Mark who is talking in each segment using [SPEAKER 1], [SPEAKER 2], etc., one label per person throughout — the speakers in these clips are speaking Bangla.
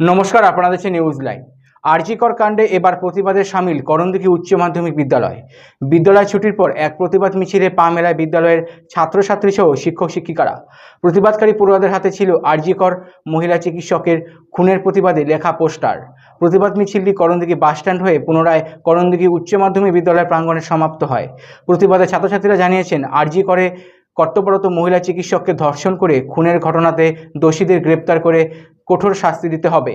[SPEAKER 1] নমস্কার, আপনারা দেখছেন নিউজ লাইন আরজিকর কাণ্ডে এবার প্রতিবাদে সামিল করণদিঘি উচ্চ মাধ্যমিক বিদ্যালয়। বিদ্যালয় ছুটির পর এক প্রতিবাদ মিছিলে পা মেলায় বিদ্যালয়ের ছাত্রছাত্রী সহ শিক্ষক শিক্ষিকারা। প্রতিবাদকারী পড়ুয়াদের হাতে ছিল আরজিকর মহিলা চিকিৎসকের খুনের প্রতিবাদে লেখা পোস্টার। প্রতিবাদ মিছিলটি করণদিঘি বাসস্ট্যান্ড হয়ে পুনরায় করণদিঘি উচ্চ মাধ্যমিক বিদ্যালয় প্রাঙ্গণে সমাপ্ত হয়। প্রতিবাদে ছাত্রছাত্রীরা জানিয়েছেন, আরজি করে কর্তব্যরত মহিলা চিকিৎসককে ধর্ষণ করে খুনের ঘটনাতে দোষীদের গ্রেপ্তার করে কঠোর শাস্তি দিতে হবে।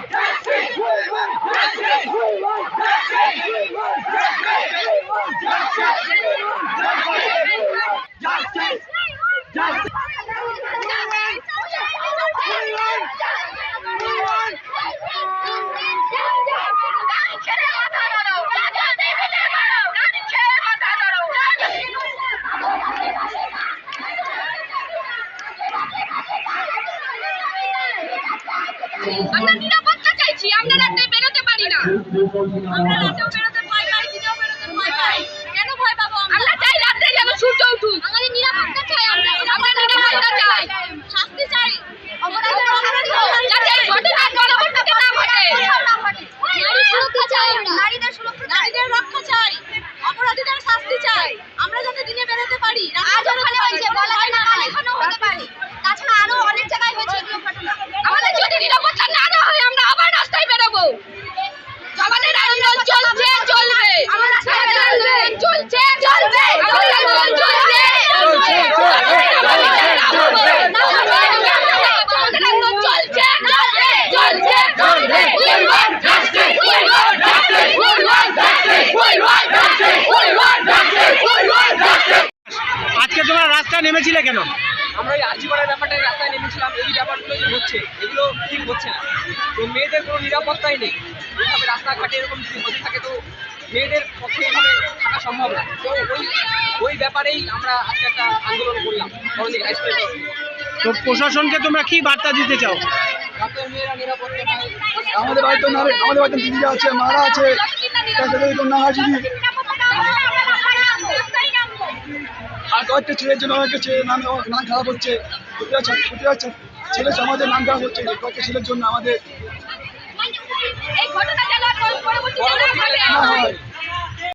[SPEAKER 2] আমরা নিরাপত্তা চাইছি আমরা রাতে বেরোতে পারি না। আমরা
[SPEAKER 3] রাতেও বেরোতে রাস্তায় নেমেছিলে কেন?
[SPEAKER 4] আমরা ওই আর্জি করার ব্যাপারটা রাস্তায় নেমেছিলাম এই ব্যাপারগুলো যে হচ্ছে এগুলো ঠিক হচ্ছে না। তো মেয়েদের কোনো নিরাপত্তাই নেই। এইভাবে রাস্তাঘাটে এরকম যদি হতে থাকে তো মেয়েদের পক্ষে এইভাবে থাকা সম্ভব না। তো ওই ওই ব্যাপারেই আমরা আজকে একটা আন্দোলন করলাম করণদিঘি হাই
[SPEAKER 3] তো প্রশাসনকে তোমরা কি বার্তা দিতে চাও?
[SPEAKER 5] আমাদের বাড়িতে আমাদের বাড়িতে দিদিরা আছে মারা আছে। না যদি আর কয়েকটা ছেলের জন্য অনেকটা ছেলে নামে নাম খারাপ হচ্ছে। ছা- ছেলে সমাজের নাম খারাপ হচ্ছে কয়েকটা ছেলের জন্য আমাদের